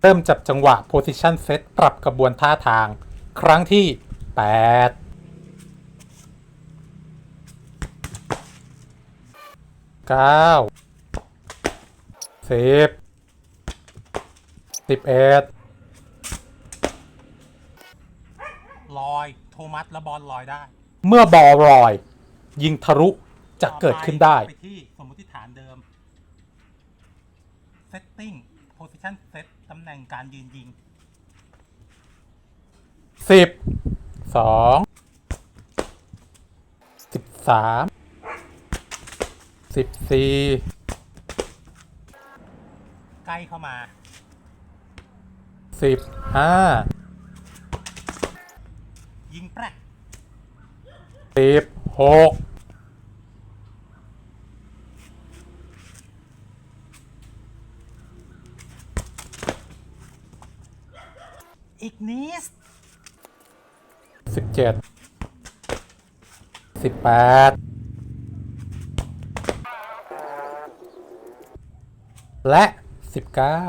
เริ่มจับจังหวะ position set ปรับกระบวนท่าทาง ครั้งที่ 8 9 10 11ลอย โทมัสและบอลลอยได้ เมื่อบอลลอย ยิงทะลุจะเกิดขึ้นได้ ไปที่สมมติฐานเดิม setting position set ตำแหน่งการยืนยิง สิบสองสิบสามสิบสี่ใกล้เข้ามาสิบห้ายิงแปรกสิบหก อีกนิดสิบเจ็ดสิบแปดและสิบเก้า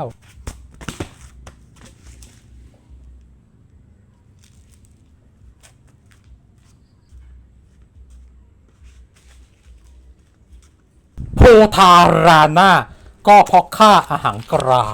โพธาราน่าก็เพราะฆ่าอาหารกรา